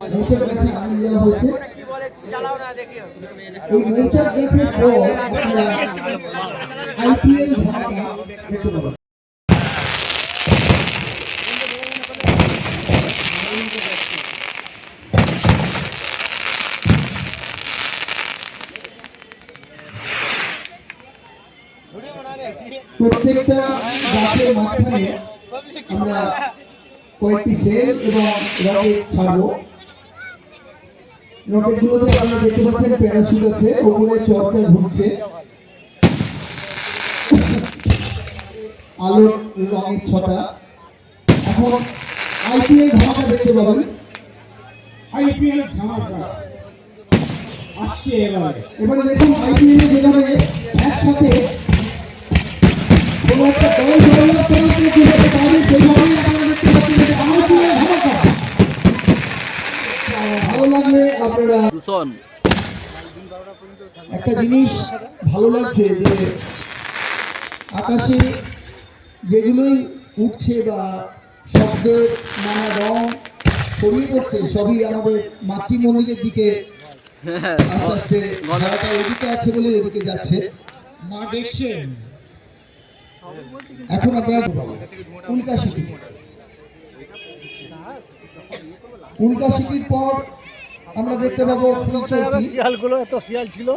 মৌচাক গাছে আগুন দেওয়া হয়েছে? এই মৌচাক গাছের আইপিএল দেখতে পাবেন প্রত্যেকটা গাছের মাঝখানে আমরা কয়েকটি সেল এবং রকেট ছাড়বো। রকেটগুলোতে আপনারা দেখতে পাচ্ছেন প্যারাশুট আছে, ওপরে চরটা ঘুরছে আলোর রঙের ছটা। এখন আইপিএল ধামাকা দেখতে পাবেন। আইপিএল ধামাকা। আসছে এবারে। এবারে দেখুন আইপিএল একসাথে কোনো একটা দল যেভাবে সেভাবেই আপনারা দেখতে পাচ্ছেন আইপিএল ধামাকা। ভালো লাগলে আপনারা দূষণ। একটা জিনিস ভালো লাগছে যে আকাশে যেগুলোই উঠছে বা শব্দের নানা রং ছড়িয়ে পড়ছে সবই আমাদের মাতৃমন্দিরের দিকে আস্তে আস্তে ধারাটা এদিকে আছে বলে এদিকে যাচ্ছে। মা দেখছেন? এখন উল্কা সিটি। উল্কা সিটির পর আমরা দেখতে পাবো শিয়ালগুলো এত শিয়াল ছিল।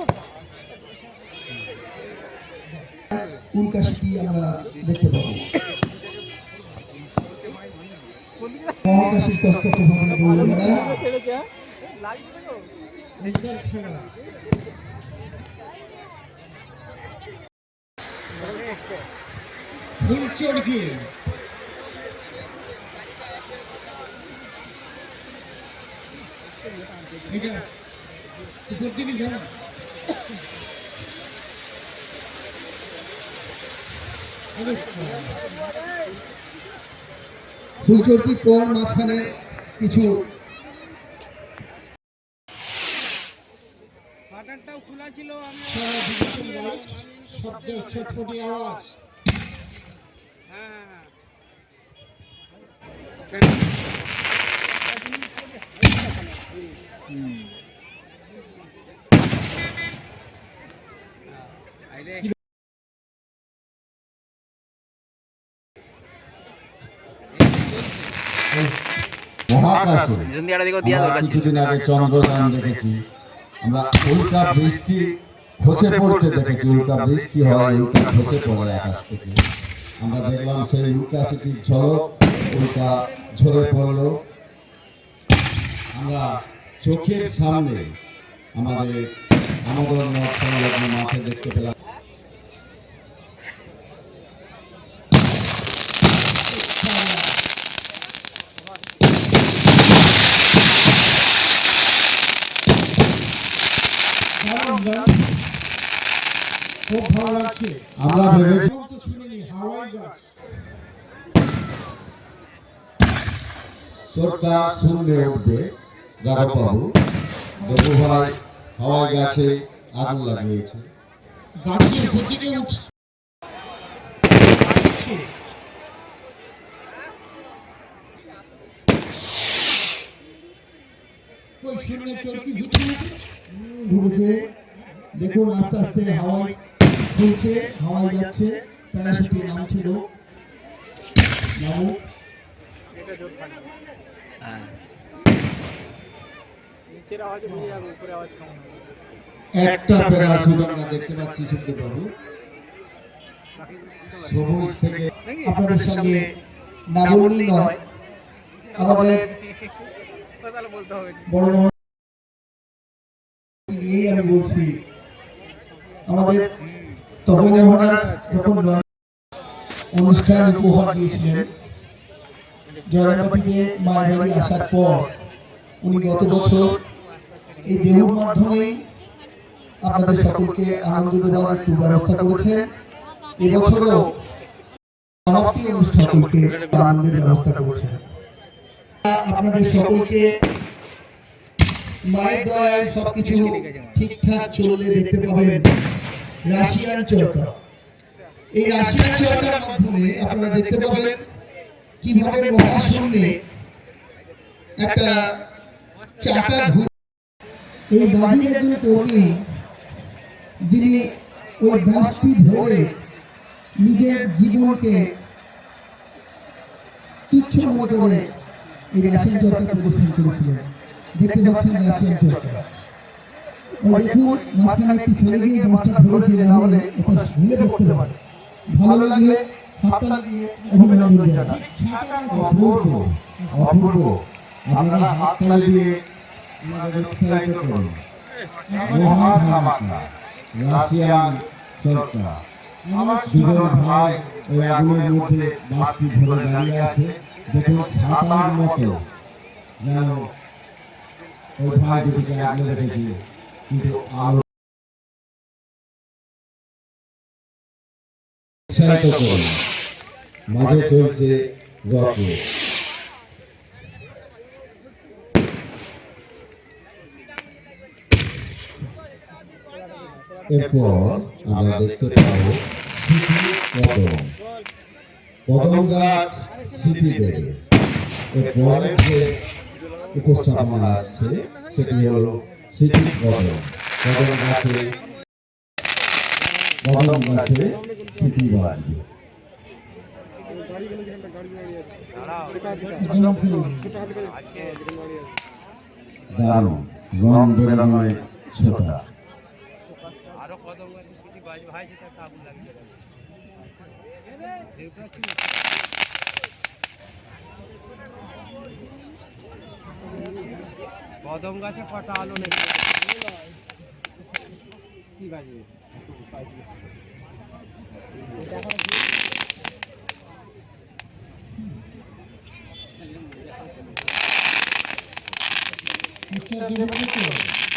উল্কা আমরা দেখতে পাবো। মহাকাশের কষ্ট দৌড়ে বেড়ায় ফুলচোরটির পর মাঝখানে কিছু বাটারটাও খোলা ছিল শব্দ ছটফটি আওয়াজ। হ্যাঁ হ্যাঁ মহাকাশে জুন্দিয়াটা দিকেও দিয়া আমরা দরকার ছিল কিছুদিন আগে চন্দ্রযান দেখেছি। আমরা উল্কা বৃষ্টি খসে পড়তে দেখেছি উল্কা বৃষ্টি হয় উল্কা খসে পড়ে আকাশ থেকে। আমরা দেখলাম সেই উল্কা সিটির ঝলক উল্কা ঝরে পড়ল। আমরা চোখের সামনে আমাদের আমাদের সংলগ্ন মাঠে দেখতে পেলাম। সরকার শূন্যে উঠবে। রাঘববাবু দেবু ভাই হাওয়াই গাছে আগুন লাগিয়েছে। গাছের উঠছে ঘুরছে। দেখুন আস্তে আস্তে হাওয়ায় খুলছে হাওয়ায় যাচ্ছে। প্যারাশুটে নামছিল নামুক। নিচের আওয়াজে যাবে উপরে আওয়াজ কম হবে? একটা প্যারাশুট আমরা দেখতে পাচ্ছি শুনতে পাবো সবুজ থেকে আপনাদের সঙ্গে না বললেই নয়। আমাদের বড় বড় নিয়েই আমি বলছি আমাদের তপন মহারাজ যখন অনুষ্ঠান উপহার দিয়েছিলেন। জয়রামবাটিতে মায়ের বাড়ি আসার পর উনি গত বছর এই দেহুর মাধ্যমেই আপনাদের সকলকে আনন্দ দেওয়ার একটু ব্যবস্থা করেছেন। এবছরও সমাপ্তি অনুষ্ঠানকে আনন্দের ব্যবস্থা করেছেন। আপনাদের সকলকে মায়ের দয়ায় সবকিছু ঠিকঠাক চললে দেখতে পাবেন রাশিয়ান চরকা এই রাশিয়ান চরকার মাধ্যমে আপনারা দেখতে পাবেন কীভাবে মহাশূন্যে একটা চাকা ঘুরে এই বাজির একজন কর্মী যিনি ওই বাঁশটি ধরে নিজের জীবনকে তুচ্ছ মনে করে এই রাশিয়ান চর্চা প্রদর্শন করেছিলেন। দেখতে পাচ্ছেন রাশিয়ান চর্চা দেখুন, মাঝখানে একটি ছেলে গিয়ে বাঁশটা ধরেছে তাহলে এটা ঝুলে পড়তে পারে ভালো লাগলে হাতটা লাগিয়ে অভিনন্দন জানান অপূর্ব অপূর্ব। আপনারা হাত তালি দিয়ে আমাদের উৎসাহিত করুন। মহা ধামাকা রাশিয়ান সরকার আমার দুজন ভাই ওই আগুনের মধ্যে বাসটি ধরে দাঁড়িয়ে আছে। দেখুন ছাতার মতো। যেন ওই ভাই দুটিকে আগলে রেখেছি কিন্তু আলো উৎসাহিত করুন। মাঝে চলছে রকেট এরপর আমরা দেখতে পাবো গাছ দেবে। এরপরে যে উপস্থাপনা আসছে সেটি হলো স্মৃতি কদম। কদম গাছে কদম গাছে স্মৃতি বাড়বে দারুণ। রং বেরোনোয় ছোটা। বাজবে ভাই সেটা আগুন লাগিয়ে দেবে কদম গাছে কটা আলো নেই। কি বাজবে মিস্টার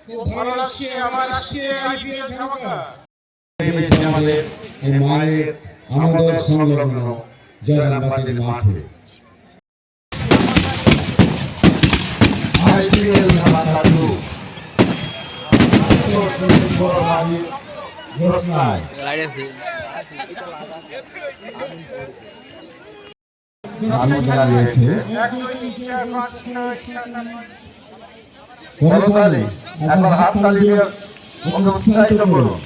আমাদের এই মায়ের আমাদের সংলগ্ন জয়রামবাটির মাঠে। আইপিএল ধামাকা টু ঘোষণায় আলো দেওয়া রয়েছে করতালি একবার হাততালি দিয়ে ওকে উৎসাহিত করুন।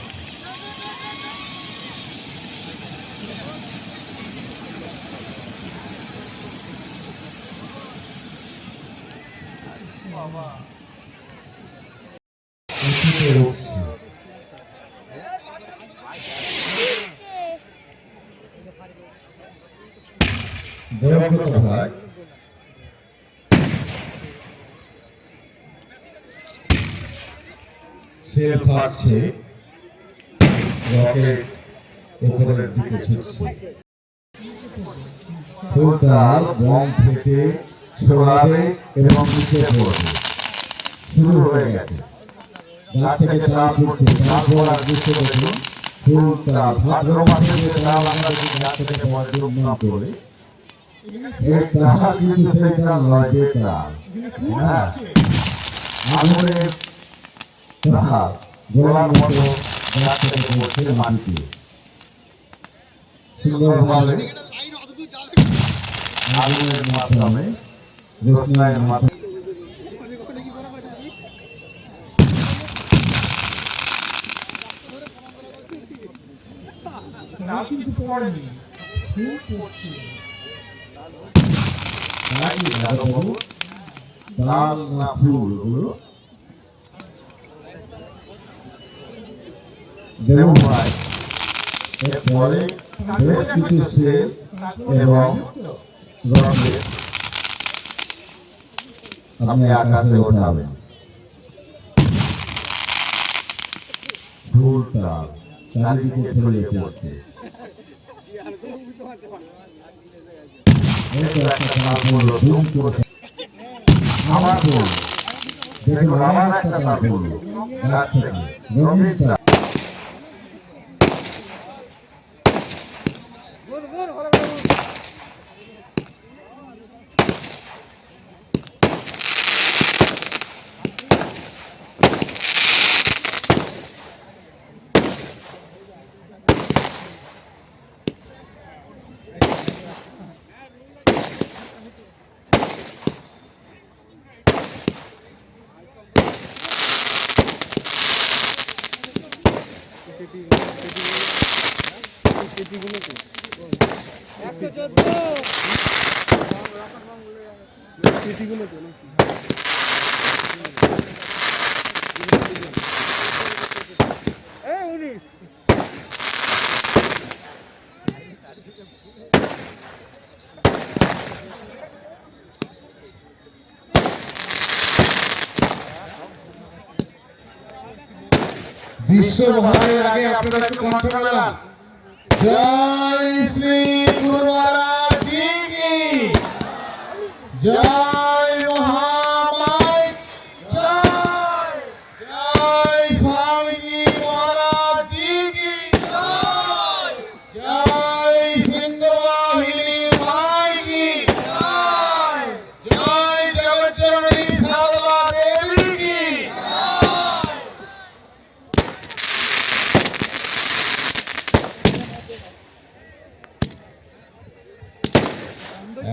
উঠিতে ফাটছে রকেট উপরের দিকে ছুটছে। থেকে ছড়াবে এবং নিচে পড়বে। শুরু হয়ে গেছে। গাছ থেকে তাল ফুটছে তারপর আর দৃশ্য দেখুন। ফুলটা ভাদ্র মাসে যে তাল আমরা যদি গাছ থেকে দুর্নাম করে তাল বেতাল হ্যাঁ? মতো আগুনের মাধ্যমে রোশনাইয়ের মাধ্যমে। তাই না ফুল দেবু ভাই এরপরে বেশ কিছু সেল এবং আপনি আকাশে ওঠাবেন। চারিদিকে ছড়িয়ে পড়ছে। আমার দেখুন, আমার একটা বিশ্ব মহানের আগে আপনারা একটু কণ্ঠ জয় শ্রী গুরু মহারাজ জি কি জয় মহামায় জয় জয় স্বামীজি মহারাজ জি কি জয় জয় সিংহবাহিনী মাই কি জয় জয় জগজ্জননী সারদা দেবী কি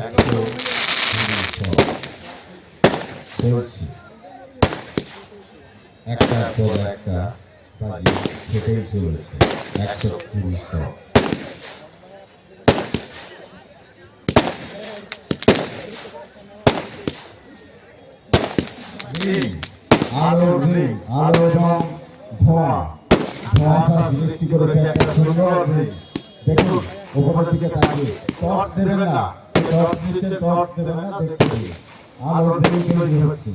একশো চলছি একটার পর একটা বাজি খেতেই চলেছে একশো কুড়ি শট আলো গ্রিন আলো এবং ধোঁয়া ধোঁয়াশা সৃষ্টি করেছে একটা সুন্দর গ্রিন দেখুন উপরের দিকে তাকিয়ে টর্চ দেবেন না টর্চ দিচ্ছে টর্চ দেবেন না দেখতে আলো গ্রিন তৈরি হচ্ছে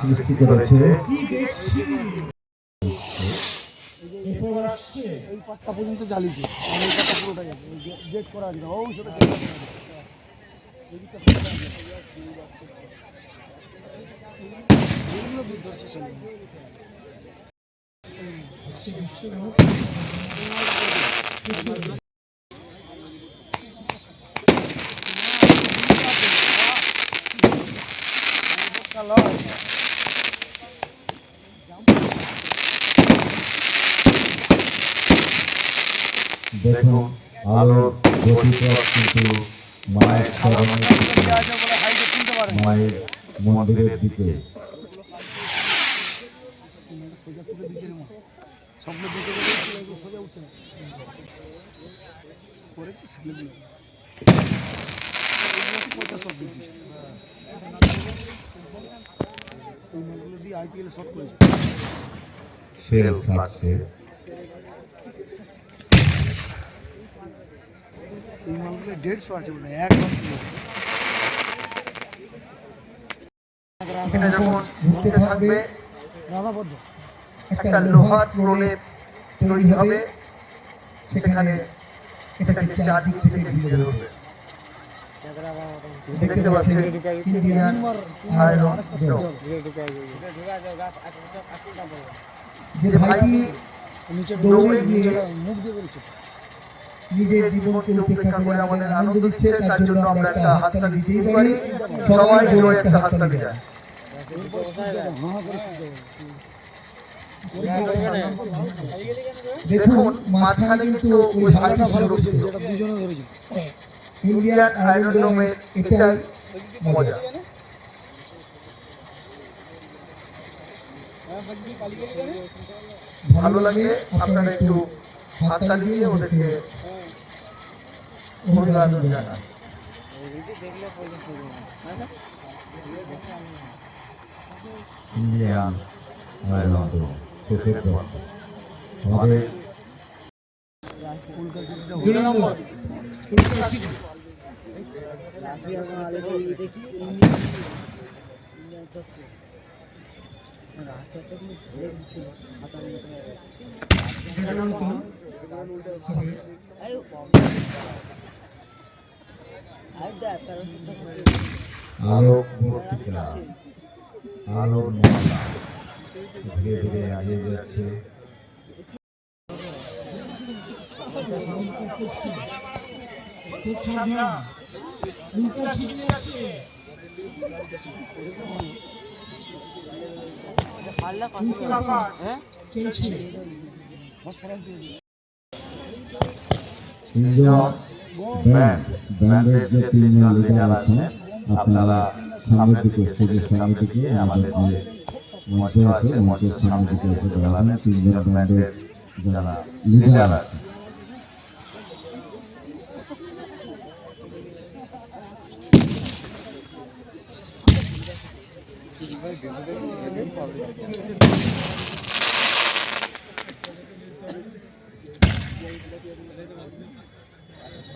সৃষ্টি করেছে। এই গতিপথ কিন্তু মায়ের চরণের দিকে মায়ের মন্দিরের দিকে আইপিএল শর্ট করেছে। সেল থাকছে। এই মালগুলো দেড়শো আছে হয় এক রাধাবদ্ধ একটা লোহার প্রলেপ তৈরি হবে সেখানে এটাকে চারদিক থেকে ঘিরে ধরবে দেখতে পাচ্ছেন ইন্ডিয়ান আয়রন যে ভাইটি দৌড়ে গিয়ে মুখ দিয়ে নিজের জীবনকে উপেক্ষা করে আমাদের আনন্দ দিচ্ছে তার জন্য আমরা একটা হাততালি দিতেই পারি। সবাই জোরে একটা হাততালি দেয়। দেখুন মাঝখানে কিন্তু ওই ঝালাটা ভালো ইন্ডিয়ান আয়রন এটাই মজা। ভালো লাগে আপনারা একটু হাততালি দিয়ে ওদেরকে অভিনন্দন জানান ইন্ডিয়ান আয়ারল্যান্ড শেষের পর আমাদের দুই আলোক মূর্তিকা মহলা ধীরে ধীরে এগিয়ে যাচ্ছে। যাচ্ছে উল্টো আকার চলছে ব্যান্ড ব্যান্ডের যে তিনজন লিডার আছেন আপনারা সামনের দিকে স্টেজের সামনের দিকে আমাদের যে মঞ্চ আছে মঞ্চের সামনের দিকে এসে দাঁড়াবেন তিনজন ব্যান্ডের যারা লিডার আছে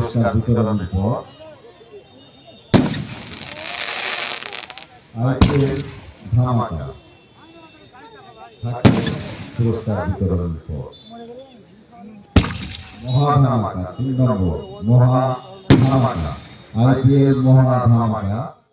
পুরস্কার বিতরণের পর আইপিএল ধামাকা পুরস্কার বিতরণের পর। মহা তিন নম্বর মহা আইপিএল মহা ধামাকা